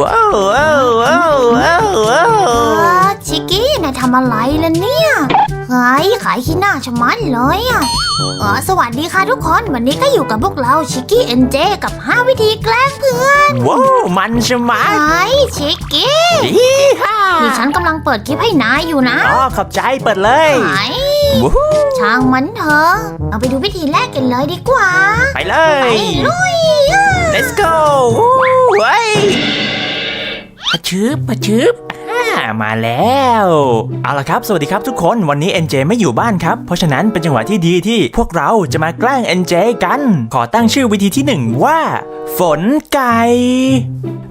ว้าวว้าวว้าวว้าวว้าวเออชิกกี้นายทำอะไรล่ะเนี่ยเฮ้ยขายขี้หน้าชะมัดเลยอะเออสวัสดีค่ะทุกคน วันนี้ก็อยู่กับพวกเราชิกกี้เอ็นเจกับ 5 วิธีแกล้งเพื่อนว้าวมันชะมัดเฮ้ยชิกกี้อีฮ่านี่ฉันกำลังเปิดคลิปให้นายอยู่นะอ๋อขอบใจเปิดเลยไหนว้าวช่างมันเถอะเอาไปดูวิธีแรกกันเลยดีกว่า ไปเลไปยลุยอะ let's go วู้เว้ย ปะชืบปะชืบมาแล้ว เอาละครับ สวัสดีครับทุกคนวันนี้ NJ ไม่อยู่บ้านครับ เพราะฉะนั้นเป็นจังหวะที่ดีที่พวกเราจะมาแกล้ง NJ กัน ขอตั้งชื่อวิธีที่หนึ่งว่า ฝนไก่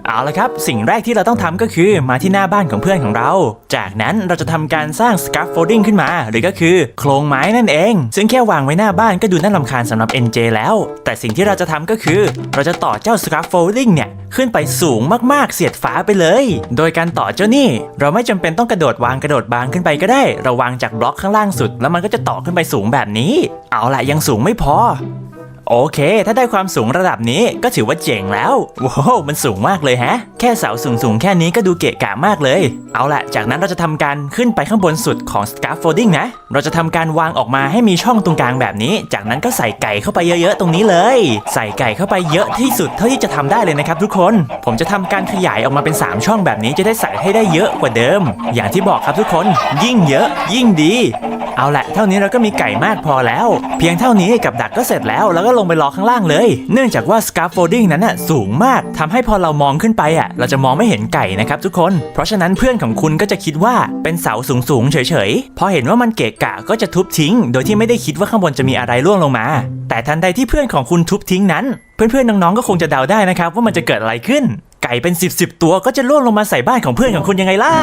เอาละครับ สิ่งแรกที่เราต้องทำก็คือมาที่หน้าบ้านของเพื่อนของเรา จากนั้นเราจะทำการสร้าง scaffolding ขึ้นมา หรือก็คือโครงไม้นั่นเอง ซึ่งแค่วางไว้หน้าบ้านก็ดูน่ารำคาญสำหรับ NJ แล้ว แต่สิ่งที่เราจะทำก็คือ เราจะต่อเจ้า scaffolding เนี่ยขึ้นไปสูงมากๆเสียดฟ้าไปเลย โดยการต่อเจ้านี่ เราไม่จำเป็นต้องกระโดดวางกระโดดบางขึ้นไปก็ได้ เราวางจากบล็อกข้างล่างสุด แล้วมันก็จะต่อขึ้นไปสูงแบบนี้ เอาละยังสูงไม่พอ โอเค ถ้าได้ความสูงระดับนี้ก็ถือว่าเจ๋งแล้ว ว้าว มันสูงมากเลยฮะ แค่เสาสูงสูงๆแค่นี้ก็ดูเกะกะมากเลย เอาละจากนั้นเราจะทำการขึ้นไปข้างบนสุดของ scaffolding นะ เราจะทำการวางออกมาให้มีช่องตรงกลางแบบนี้ จากนั้นก็ใส่ไก่เข้าไปเยอะๆ ตรงนี้เลย ใส่ไก่เข้าไปเยอะที่สุดเท่าที่จะทำได้เลยนะครับทุกคน ผมจะทำการขยายออกมาเป็น 3 ช่องแบบนี้จะได้ใส่ให้ได้เยอะกว่าเดิม อย่างที่บอกครับทุกคน ยิ่งเยอะ ยิ่งดี เอาละเท่านี้เราก็มีไก่มากพอแล้ว เพียงเท่านี้กับดักก็เสร็จแล้วแล้วก็ลงไปรอข้างล่างเลย เนื่องจากว่า scaffolding นั้นน่ะสูงมากทำให้พอเรามองขึ้นไปอะเราจะมองไม่เห็นไก่นะครับทุกคน เพราะฉะนั้นเพื่อนของคุณก็จะคิดว่าเป็นเสาสูงๆเฉยๆ พอเห็นว่ามันเกะกะก็จะทุบทิ้ง โดยที่ไม่ได้คิดว่าข้างบนจะมีอะไรร่วงลงมา แต่ทันใดที่เพื่อนของคุณทุบทิ้งนั้น เพื่อนๆน้องๆก็คงจะเดาได้นะครับว่ามันจะเกิดอะไรขึ้น ไก่เป็น 10บสตัวก็จะล่วงลงมาใส่บ้านของเพื่อนของคุณยังไงล่ะ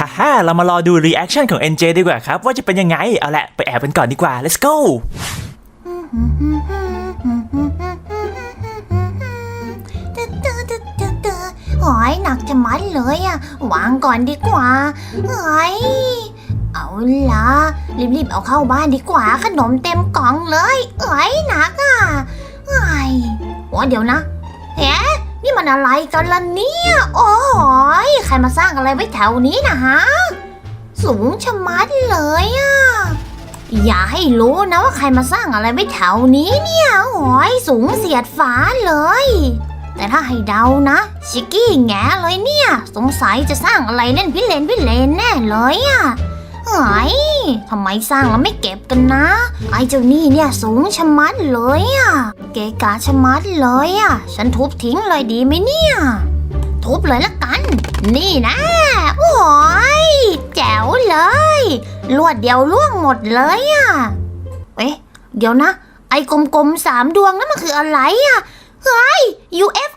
ฮ่าฮ่าเรามารอดูรีแอคชั่นของ NJ ดีกว่าครับ ว่าจะเป็นยังไง เอาละไปแอบกันก่อนดีกว่า let's go โอ้ยหนักจะมัดเลยอะวางก่อนดีกว่าเฮ้ยเอาละรีบๆเอาเข้าบ้านดีกว่า ขนมเต็มกล่องเลยเอ้ยหนักอะเฮ้ยโอ้เดี๋ยวนะเอ๊ะ นี่มันอะไรกันล่ะเนี่ย โอ้ยใครมาสร้างอะไรไว้แถวนี้นะฮะ สูงชะมัดเลยอะอย่าให้รู้นะว่าใครมาสร้างอะไรไว้แถวนี้เนี่ย โอ้ยสูงเสียดฟ้าเลย แต่ถ้าให้เดานะ ชิกกี้แงเลยเนี่ย สงสัยจะสร้างอะไรเล่นพิเรนพิเรนแน่เลยอะ เฮ้ยทำไมสร้างแล้วไม่เก็บกันนะ ไอ้เจ้านี่เนี่ยสูงชะมัดเลยอะเกะกะชะมัดเลยอะฉันทุบทิ้งเลยดีไหมเนี่ย ทุบเลยละกัน นี่นะ โอ้ยแจ๋วเลย ลวดเดียวล่วงหมดเลยอะเอ๊ะ เดี๋ยวนะ ไอ้กลมๆสามดวงนั่นมันคืออะไรอะเฮ้ย UFO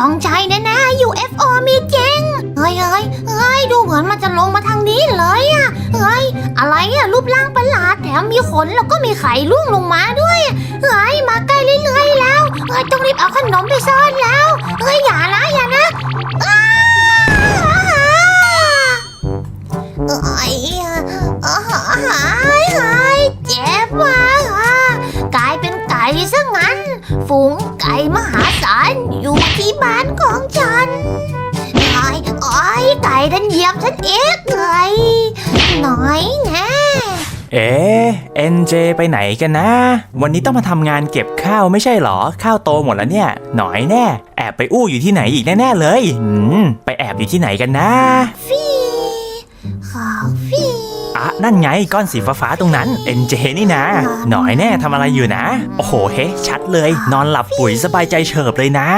ต้องใช่แน่ๆ UFO มีจริง เฮ้ยเฮ้ยเฮ้ยดูเหมือนมันจะลงมาทางนี้เลยอะเฮ้ย อะไรอะรูปร่างประหลาดแถมมีขนแล้วก็มีไข่ร่วงลงมาด้วย เฮ้ย มาใกล้เรื่อยๆแล้ว เฮ้ย ต้องรีบเอาขนมไปซ่อนแล้ว เฮ้ย อย่านะอย่านะอ้าเอ้ยเอ้ยเฮ้ยเจ็บว่ะกลายเป็นไก่ซะงั้น ฝูงไก่มหา ศาลอยู่ที่บ้านของฉันไอ้ไอ้ยไก่ดันเหยียบฉันเองเลยหน่อยแน่เอ๊ะ NJ ไปไหนกันนะ วันนี้ต้องมาทำงานเก็บข้าวไม่ใช่เหรอ ข้าวโตหมดแล้วเนี่ย หน่อยแน่ แอบไปอู้อยู่ที่ไหนอีกแน่ๆเลยหืม ไปแอบอยู่ที่ไหนกันนะฟีขอฟี อะนั่นไงก้อนสีฟ้าๆตรงนั้น NJ นี่นะ หน่อยแน่ทำอะไรอยู่นะ โอ้โหเฮ้ชัดเลย นอนหลับปุ๋ยสบายใจเฉิบเลยนะ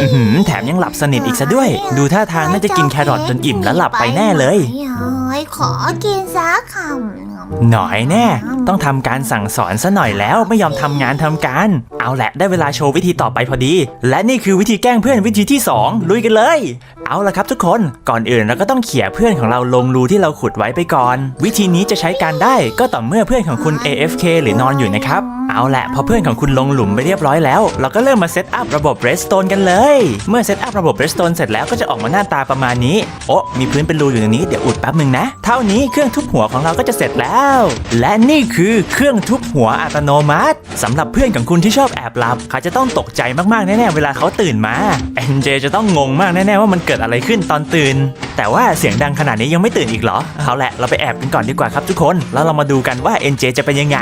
อือหือแถมยังหลับสนิทอีกซะด้วย ดูท่าทางน่าจะกินแครอทจนอิ่มแล้วหลับไปแน่เลย โอ้ยขอกินสักคำหน่อยแน่ ต้องทำการสั่งสอนซะหน่อยแล้วไม่ยอมทำงานทำการ เอาแหละได้เวลาโชว์วิธีต่อไปพอดี และนี่คือวิธีแกล้งเพื่อนวิธีที่ 2 ลุยกันเลย เอาละครับทุกคนก่อนอื่นเราก็ต้องเขี่ยเพื่อนของเราลงรูที่เราขุดไว้ไปก่อน วิธีนี้จะใช้การได้ก็ต่อเมื่อเพื่อนของคุณ AFK หรือนอนอยู่นะครับเอาแหละพอเพื่อนของคุณลงหลุมไปเรียบร้อยแล้ว เราก็เริ่มมาเซตอัพระบบ redstone กันเลย เมื่อเซตอัพระบบ redstone เสร็จแล้วก็จะออกมาหน้าตาประมาณนี้โอ้มีพื้นเป็นรูอยู่ตรงนี้เดี๋ยวอุดแป๊บหนึ่งนะ เท่านี้เครื่องทุบหัวของเราก็จะเสร็จแล้วแล้ว และนี่คือเครื่องทุบหัวอัตโนมัติสำหรับเพื่อนของคุณที่ชอบแอบหลับ เขาจะต้องตกใจมากๆแน่ๆเวลาเขาตื่นมา NJ จะต้องงงมากแน่ๆว่ามันเกิดอะไรขึ้นตอนตื่น แต่ว่าเสียงดังขนาดนี้ยังไม่ตื่นอีกเหรอเอาแหละเราไปแอบกันก่อนดีกว่าครับทุกคน แล้วเรามาดูกันว่า NJ จะเป็นยังไง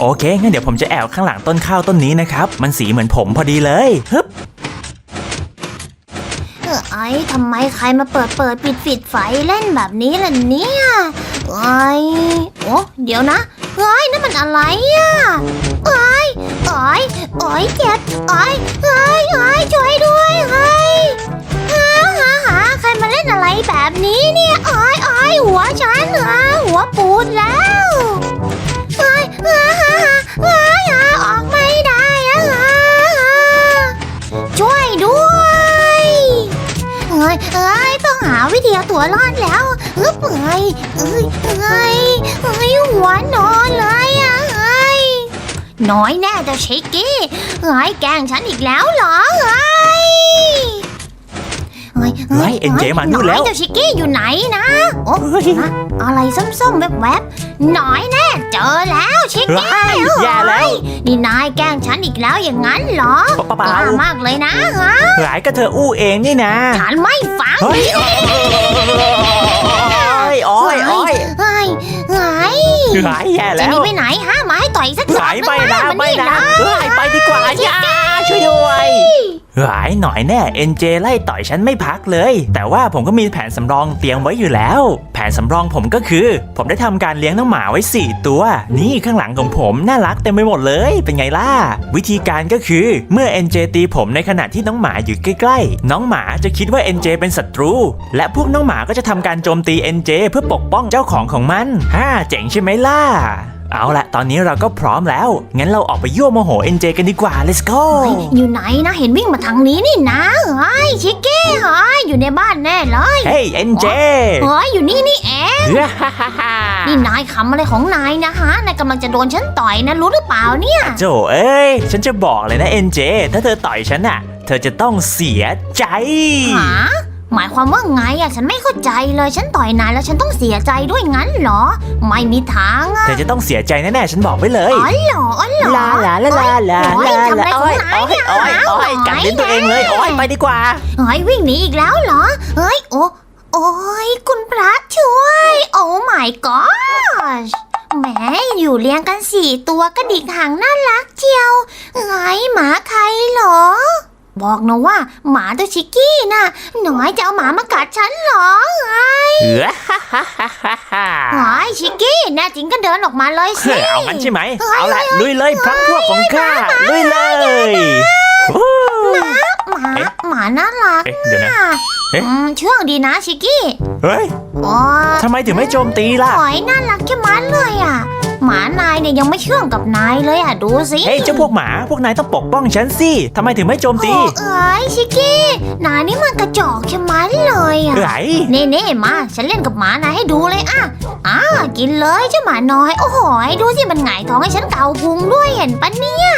โอเคงั้นเดี๋ยวผมจะแอบข้างหลังต้นข้าวต้นนี้นะครับมันสีเหมือนผมพอดีเลยฮึบเออไอ้ทำไมใครมาเปิดเปิดปิดปิดไฟเล่นแบบนี้ล่ะเนี่ย ไอ้ยโอ้เดี๋ยวนะเฮ้ยนั่นมันอะไรอะเอ้ยเอ้ยเอ้ยเจ็บเอ้ยเอ้ยเอ้ยช่วยด้วยเอ้ยหาหาหาใครมาเล่นอะไรแบบนี้เนี่ยเอ้ยเอ้ยหัวฉันอะหัวปูดแล้วเอ้ยเอ้ยหาหาหาออกไม่ได้อะช่วยด้วยเอ้ยเอ้ยต้องหาวิธีเอาตัวรอดแล้ว เอ้ยเอ้ยเอ้ยเอ้ยเอ้ยหัวนอนเลยอะเอ้ยน้อยแน่เจ้าชิกกี้เอ้ยแกล้งฉันอีกแล้วเหรอเอ้ยเอ้ยเฮ้ย NJ มานู่นแล้วอยเจ้าชิกกี้อยู่ไหนนะโอ้เฮ้ย นะอะไรส้มๆแวบๆน้อยแน่ เจอแล้วชิกกี้ว้ายแย่แล้วนี่นายแกล้งฉันอีกแล้วอย่างนั้นเหรอเปกล่าล้ามากเลยนะฮะหลายก็เธออู้เองนี่นะฉันไม่ฟังเฮ้ยโอ้ยโอ้ยโอ้ยเฮ้ยเฮ้ยหายแย่จะแล้หนีวไปไหนฮะมาให้ต่อยสักสองหายไปนะมัไม่นี่นะเฮ้ยไปดีกว่าอย่า ช่วยด้วยหายหน่อยแน่ NJ ไล่ต่อยฉันไม่พักเลย แต่ว่าผมก็มีแผนสำรองเตรียมไว้อยู่แล้ว แผนสำรองผมก็คือ ผมได้ทำการเลี้ยงน้องหมาไว้ 4 ตัว นี่ข้างหลังของผมน่ารักเต็มไปหมดเลย เป็นไงล่ะ วิธีการก็คือเมื่อ NJ ตีผมในขณะที่น้องหมาอยู่ใกล้ๆ น้องหมาจะคิดว่า NJ เจเป็นศัตรู และพวกน้องหมาก็จะทำการโจมตี NJ เพื่อปกป้องเจ้าของของมันฮ่าเจ๋งใช่ไหมล่ะ เอาละตอนนี้เราก็พร้อมแล้ว งั้นเราออกไปยั่วโมโห NJ กันดีกว่า let's go เฮ้ยอยู่ไหนนะเห็นวิ่งมาทางนี้นี่นะเฮ้ยชิคกี้เฮ้ยอยู่ในบ้านแน่เลยเฮ้ย NJ เฮ้ยอยู่นี่นี่เองเฮ้ยฮ่าฮ่าฮ่านี่นายขำอะไรของนายนะฮะนายกำลังจะโดนฉันต่อยนะรู้หรือเปล่าเนี่ยโจเอ้ยฉันจะบอกเลยนะ NJ ถ้าเธอต่อยฉันน่ะเธอจะต้องเสียใจหา หมายความว่าไงอะฉันไม่เข้าใจเลยฉันต่อยนายแล้วฉันต้องเสียใจด้วยงั้นเหรอ ไม่มีทางอะเธอจะต้องเสียใจแน่ๆ ฉันบอกไว้เลย อ๋อเหรออ๋อเหรอลาลาลาลาลาโอ๊ยลาทำอะไรลาขอโอ้งยนายโอ้ยเนี่ยโอ้ยโอ้ยกัดลิ้นตัวเองเลยโอ้ยไปดีกว่าเฮ้ยวิ่งหนีอีกแล้วเหรอเฮ้ยโอ้โอ้ยคุณพระช่วย โอ้ my god แหมอยู่เลี้ยงกันสี่ตัวกระดิกหางน่ารักเจียวเฮ้ยหมาใครเหรอ บอกนะว่าหมาตัวชิกกี้น่ะหน่อยจะเอาหมามากัดฉันเหรอเฮ้ยเออฮ่าฮ่าฮ่าฮ่าฮ่าเฮ้ยชิกกี้แน่จริงก็เดินออกมาเลยสิเฮ้ยเอางั้นใช่ไหม เอาละลุยเลยพลังพวกของข้าลุยเลยวู้หมาเอ๊ะหมาน่ารักเอ๊ะเดี๋ยวนะ อะเอ๊ะ อืมเชื่องดีนะชิกกี้เฮ้ยโอ้ยทำไมถึงไม่โจมตีล่ะ หอยน่ารักแค่มันเลยอะ หมานายเนี่ยยังไม่เชื่องกับนายเลยอะดูสิเฮ้ยเจ้าพวกหมาพวกนายต้องปกป้องฉันสิทำไมถึงไม่โจมตีโอ้เอ้ยชิกกี้นายนี่มันกระจอกแค่มันเลยอะไหนเน่เน่ๆมา ฉันเล่นกับหมานายให้ดูเลยอะอ่ากินเลยเจ้าหมาน้อย โอ้โหยดูสิมันหงายท้องให้ฉันเกาพุงด้วยเห็นปะเนี่ย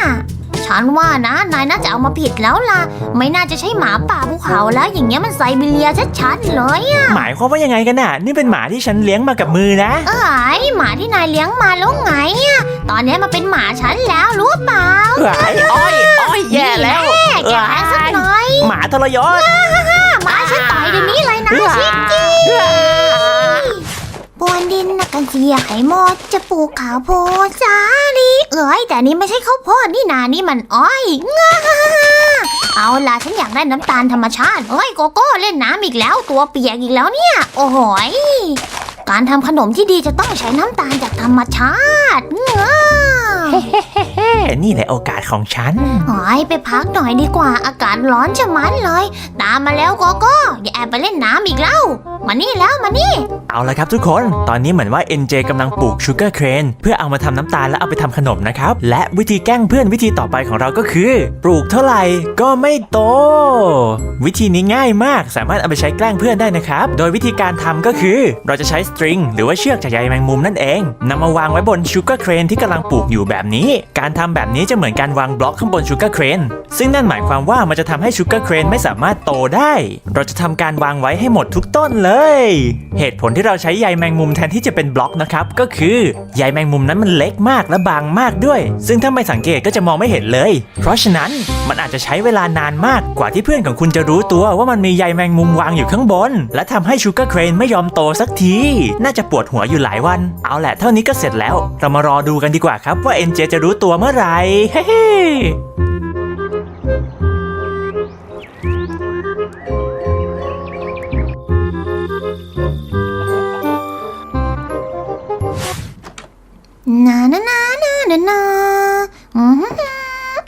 ฉันว่านะ นายน่าจะเอามาผิดแล้วล่ะ ไม่น่าจะใช่หมาป่าภูเขาแล้ว อย่างเงี้ยมันไซบีเรียชัดๆเลยอะหมายความว่ายังไงกันน่ะ นี่เป็นหมาที่ฉันเลี้ยงมากับมือนะ เอ้ยหมาที่นายเลี้ยงมาแล้วไงอะตอนนี้มาเป็นหมาฉันแล้วรู้เปล่าเฮ้ยอ้อยอ้อยแย่แล้วแกแพ้สักหน่อยหมาทรยศ หมาฉันต่อยเดี๋ยวนี้เลยนะชิคกี้ บวนดินนะกันเสียไข่หมด จะปลูกข้าวโพดสาลีเอ้ยแต่นี่ไม่ใช่ข้าวโพดนี่นานี่มันอ้อยงาเอาล่ะฉันอยากได้น้ำตาลธรรมชาติเอ้ยโกโก้เล่นน้ำอีกแล้วตัวเปียกอีกแล้วเนี่ย โอ้โหย การทำขนมที่ดีจะต้องใช้น้ำตาลจากธรรมชาติง่าเฮ้นี่แหละโอกาสของฉันโอ้ยไปพักหน่อยดีกว่าอากาศร้อนชะมัดเลย ตามมาแล้วโกโก้อย่าแอบไปเล่นน้ำอีกแล้ว มานี่แล้วมานี่ เอาละครับทุกคน ตอนนี้เหมือนว่า NJ กำลังปลูกชูเกอร์เคนเพื่อเอามาทำน้ำตาลแล้วเอาไปทำขนมนะครับ และวิธีแกล้งเพื่อนวิธีต่อไปของเราก็คือ ปลูกเท่าไหร่ก็ไม่โต วิธีนี้ง่ายมากสามารถเอาไปใช้แกล้งเพื่อนได้นะครับ โดยวิธีการทำก็คือ เราจะใช้สตริงหรือว่าเชือกจากใยแมงมุมนั่นเองนำมาวางไว้บนชูเกอร์เครนที่กำลังปลูกอยู่แบบนี้ การทำแบบนี้จะเหมือนการวางบล็อกข้างบนชูเกอร์เครนซึ่งนั่นหมายความว่ามันจะทำให้ชูเกอร์เครนไม่สามารถโตได้ เราจะทำการวางไว้ให้หมดทุกต้นเลย เหตุผลที่เราใช้ใยแมงมุมแทนที่จะเป็นบล็อกนะครับก็คือใยแมงมุมนั้นมันเล็กมากและบางมากด้วย ซึ่งถ้าไม่สังเกตก็จะมองไม่เห็นเลย เพราะฉะนั้นมันอาจจะใช้เวลานานมากกว่าที่เพื่อนของคุณจะรู้ตัวว่ามันมีใยแมงมุมวางอยู่ข้างบน และทำให้ชูการ์เครนไม่ยอมโตสักทีน่าจะปวดหัวอยู่หลายวัน เอาแหละเท่านี้ก็เสร็จแล้ว เรามารอดูกันดีกว่าครับว่า NJ จจะรู้ตัวเมื่อไหร่เฮ้นานานานานานาอืม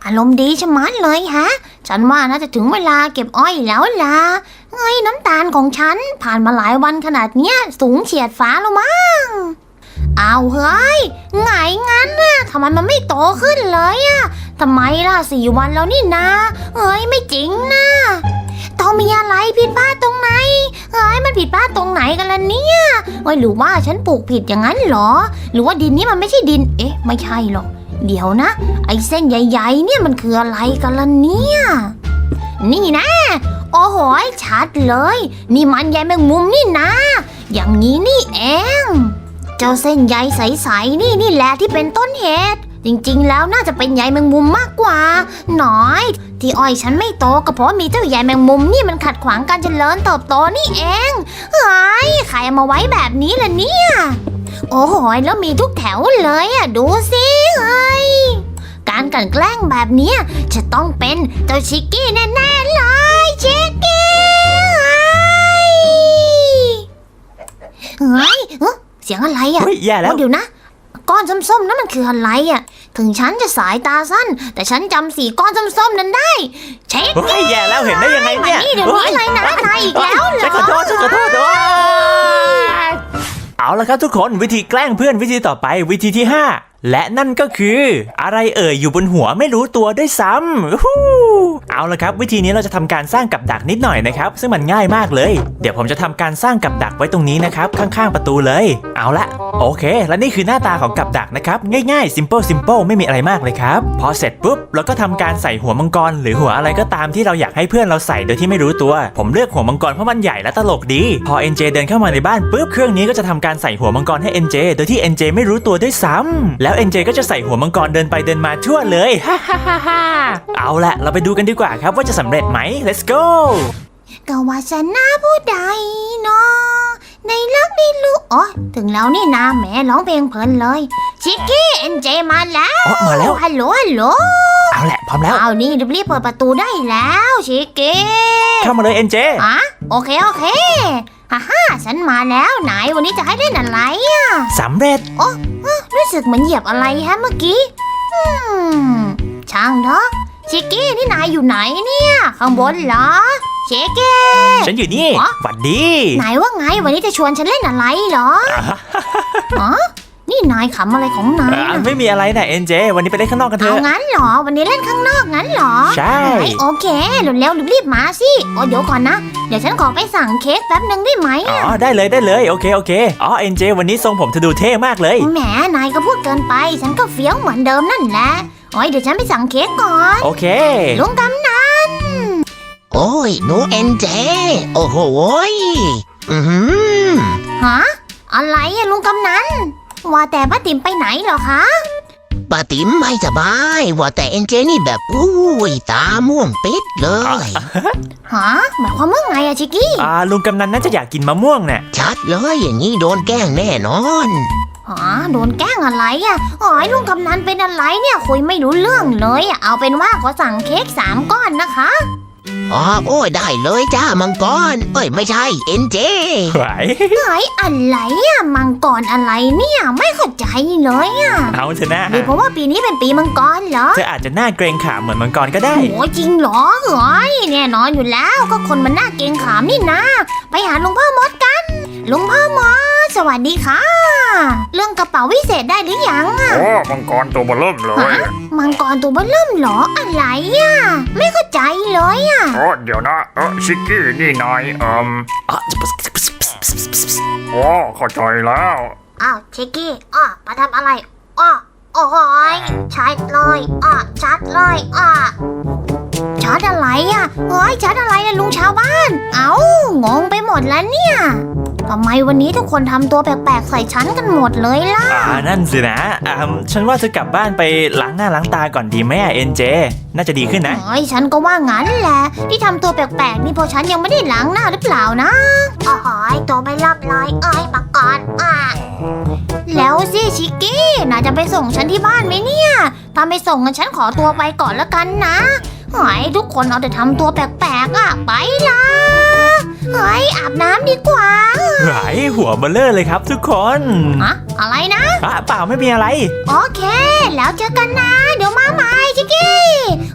อารมณ์ดีชะมัดเลยฮะ ฉันว่าน่าจะถึงเวลาเก็บอ้อยแล้วล่ะ เอ้ยน้ำตาลของฉันผ่านมาหลายวันขนาดเนี้ย สูงเฉียดฟ้าแล้วมั้งเอาเฮ้ยไงงั้นน่ะทำไมมันไม่โตขึ้นเลยอะทำไมล่ะสี่วันแล้วนี่นะเอ้ยไม่จริงนะต้องมีอะไรผิดพลาดตรงไหนเอ้ยมันผิดพลาดตรงไหนกันล่ะเนี่ยเอ้ยหรือว่าฉันปลูกผิดอย่างนั้นหรอ หรือว่าดินนี้มันไม่ใช่ดิน เอ๊ะ ไม่ใช่หรอกเดี๋ยวนะ ไอ้เส้นใหญ่ๆเนี่ยมันคืออะไรกันล่ะเนี่ย นี่นะ โอ้โหชัดเลย นี่มันใยแมงมุมนี่นะ อย่างนี้นี่เอง เจ้าเส้นใยใสๆนี่นี่แหละที่เป็นต้นเหตุ จริงๆ แล้วน่าจะเป็นใยแมงมุมมากกว่า หน่อย ที่อ้อยฉันไม่โตก็เพราะมีเจ้าใยแมงมุมนี่มันขัดขวางการเจริญเติบโตนี่เองเฮ้ยใครเอามาไว้แบบนี้ล่ะเนี่ย โอ้โหแล้วมีทุกแถวเลยอะดูสิเฮ้ยการกันแกล้งแบบนี้จะต้องเป็นเจ้าชิกกี้แน่ๆเลย ชิกกี้เฮ้ยเฮ้ยเสียงอะไรอะเฮ้ยแย่แล้วโอ้เดี๋ยวนะ ก้อนส้มๆนั่นมันคืออะไรอะ ถึงฉันจะสายตาสั้น แต่ฉันจำสีก้อนส้มๆนั้นได้ เช็คเฮ้ยแย่แล้วเห็นได้ยังไงมาเนี่ยนี่เดี๋ยวนี้เลยนะนายอีกแล้วเหรฉันขออโทษฉันขอโทษโอ๊ยเอาละครับทุกคนวิธีแกล้งเพื่อนวิธีต่อไปวิธีที่5 และนั่นก็คืออะไรเอ่ยอยู่บนหัวไม่รู้ตัวด้วยซ้ำอู้หูเอาละครับ วิธีนี้เราจะทำการสร้างกับดักนิดหน่อยนะครับ ซึ่งมันง่ายมากเลย เดี๋ยวผมจะทำการสร้างกับดักไว้ตรงนี้นะครับ ข้างๆประตูเลย เอาละโอเค และนี่คือหน้าตาของกับดักนะครับ ง่ายๆ simple simple ไม่มีอะไรมากเลยครับ พอเสร็จปุ๊บเราก็ทำการใส่หัวมังกร หรือหัวอะไรก็ตามที่เราอยากให้เพื่อนเราใส่โดยที่ไม่รู้ตัว ผมเลือกหัวมังกรเพราะมันใหญ่และตลกดี พอ NJ เดินเข้ามาในบ้านปุ๊บเครื่องนี้ก็จะทำการใส่หัวมังกรให้ NJ โดยที่ NJ ไม่รู้ตัวด้วยซ้ำแล้ว NJ ก็จะใส่หัวมังกรเดินไปเดินมาทั่วเลยฮ่าฮ่าฮ่าฮ่าเอาละเราไปดูกันดีกว่าครับว่าจะสำเร็จไหม let's go ก็ว่าฉันหน้าผู้ใดเนาะในรักในลูกอ๋อถึงแล้วนี่นาแหม่ร้องเพลงเพลินเลย ชิคกี้เอ็นเจมาแล้วอ๋อมาแล้ว ฮัลโหลฮัลโหลเอาแหละพร้อมแล้วเอานี่รีบๆเปิดประตูได้แล้ว ชิคกี้เข้ามาเลย NJ อะโอเคโอเค ฮ่าฮ่าฉันมาแล้วไหนวันนี้จะให้เล่นอะไรอะสำเร็จ รู้สึกเหมือนเหยียบอะไรฮะเมื่อกี้อืมช่างเถอะชิคกี้นี่นายอยู่ไหนเนี่ย ข้างบนเหรอชิคกี้ ฉันอยู่นี่อ๋อ หวัดดีไหนว่าไงวันนี้จะชวนฉันเล่นอะไรเหรออ๋อ นี่นายขำอะไรของนายอ่าน่ะไม่มีอะไรนะ NJ วันนี้ไปเล่นข้างนอกกันเถเอาอะ งั้นเหรอ วันนี้เล่นข้างนอกงั้นเหรอใช่ไหนโอเคเร็วๆรีบๆมาสิโอ้เดี๋ยวก่อนนะ เดี๋ยวฉันขอไปสั่งเค้กแป๊บหนึ่งได้ไหมอ๋อ ได้เลยได้เลย โอเคโอเค อ๋อ NJ วันนี้ทรงผมเธอดูเท่มากเลย แหมนายก็พูดเกินไป ฉันก็เฟี้ยวเหมือนเดิมนั่นแหละโอ้ยเดี๋ยวฉันไปสั่งเค้กก่อน โอเค ลุงกำนันโอ้ยหนูเอ็นเจ โอ้โหยอือหือ ฮะอะไรอะลุงกำนัน ว่าแต่ป้าติ๋มไปไหนเหรอคะ ป้าติ๋มไม่สบาย ว่าแต่เอ็นเจนี่แบบอุ้ยตาม่วงปิดเลย ฮะหมายความว่าไงอะชิกกี้ อ่าลุงกำนันน่าจะอยากกินมะม่วงน่ะ ชัดเลยอย่างนี้โดนแกล้งแน่นอน ฮะโดนแกล้งอะไรอะอ๋อยลุงกำนันเป็นอะไรเนี่ยคุยไม่รู้เรื่องเลยอะเอาเป็นว่าขอสั่งเค้กสามก้อนนะคะ อ๋อโอ้ยได้เลยจ้ามังกรเอ้ยไม่ใช่เอ็นเจ ไหวเฮ้ยอะไรอะมังกรอะไรเนี่ยไม่เข้าใจเลยอะเอาเถอะนะหรือเพราะว่าปีนี้เป็นปีมังกรเหรอเธออาจจะหน้าเกรงขามเหมือนมังกรก็ได้โอ้จริงเหรอเฮ้ยแน่นอนอยู่แล้วก็คนมันน่าเกรงขามนี่นะ ไปหาลุงพ่อมดกัน ลุงพ่อมดสวัสดีค่ะ เรื่องกระเป๋าวิเศษได้หรือยังอะโอ้มังกรตัวเบอเริ่มเลยมังกรตัวเบ้อเริ่มเหรออะไรอะไม่เข้าใจเลยอะโอ้เดี๋ยวนะเออชิกกี้นี่นายเอ่มอ๋อโอ้เข้าใจแล้วอ้าวเชกกี้อ้อมาทำอะไรอ้อโอ้ยชัดเลยอ้อชัดเลยอ้อชัดอะไรอะเฮ้ยชัดอะไรนะลุงชาวบ้าน เอ้างงไปหมดแล้วเนี่ย ทำไมวันนี้ทุกคนทำตัวแปลกๆใส่ฉันกันหมดเลยล่ะ อ่านั่นสินะอ่าฉันว่าเธอกลับบ้านไปล้างหน้าล้างตาก่อนดีไหมอะเอ็นเจ น่าจะดีขึ้นนะเอ้ยฉันก็ว่างั้นแหละ ที่ทำตัวแปลกๆนี่เพราะฉันยังไม่ได้ล้างหน้าหรือเปล่านะอ๋อหอยตัวไม่รับเลยเอ้ยปากกอนอะแล้วสิชิกกี้น่าจะไปส่งฉันที่บ้านไหมเนี่ย ถ้าไม่ส่งงั้นฉันขอตัวไปก่อนแล้วกันนะหอยทุกคนเอาแต่ทำตัวแปลกๆอะไปละ เฮ้ยอาบน้ำดีกว่าหายหัวเบลเลอร์เลยครับทุกคนอะอะไรนะอะเปล่าไม่มีอะไร โอเค แล้วเจอกันนะ เดี๋ยวมาใหม่ชิกกี้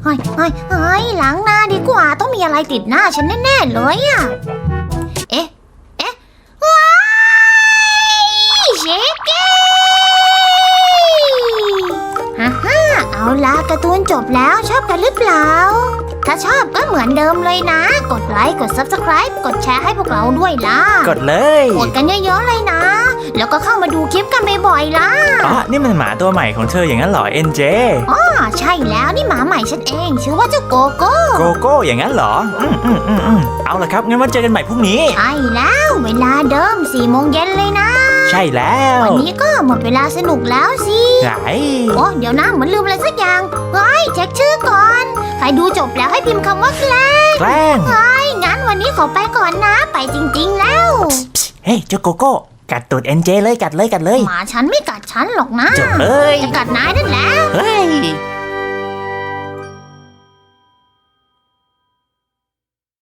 เฮ้ยเฮ้ยเฮ้ยล้างหน้าดีกว่าต้องมีอะไรติดหน้าฉันแน่ๆเลยอะเอ๊ะเอ๊ะว้ายชิกกี้ฮ่าฮ่าเอาละการ์ตูนจบแล้วชอบกันหรือเปล่า ถ้าชอบก็เหมือนเดิมเลยนะ กดไลค์ กด Subscribe กดแชร์ให้พวกเราด้วยล่ะ กดเลยกดกันเยอะๆเลยนะ แล้วก็เข้ามาดูคลิปกันบ่อยๆล่ะอ๋อนี่มันหมาตัวใหม่ของเธออย่างนั้นเหรอเอ็นเจอ่าใช่แล้วนี่หมาใหม่ฉันเอง ชื่อว่าเจ้าโกโก้โกโก้อย่างนั้นเหรออืมอืมอืมอืมเอาละครับงั้นมาเจอกันใหม่พรุ่งนี้ ใช่แล้วเวลาเดิม4ี่โมงเย็นเลยนะ ใช่แล้ววันนี้ก็หมดเวลาสนุกแล้วสิ ไหน โอ้เดี๋ยวนะเหมือนลืมอะไรสักอย่างเฮ้ยเช็คชื่อก่อน ใครดูจบแล้วให้พิมพ์คำว่าแกล้งแกล้งงั้นวันนี้ขอไปก่อนนะ ไปจริง ๆ แล้ว เฮ้ยเจ้าโกโก้กัดตูดเอ็นเจเลยกัดเลยกัดเลยหมาฉันไม่กัดฉันหรอกนะจบเลยจะกัดนายนั่นแหละเฮ้ย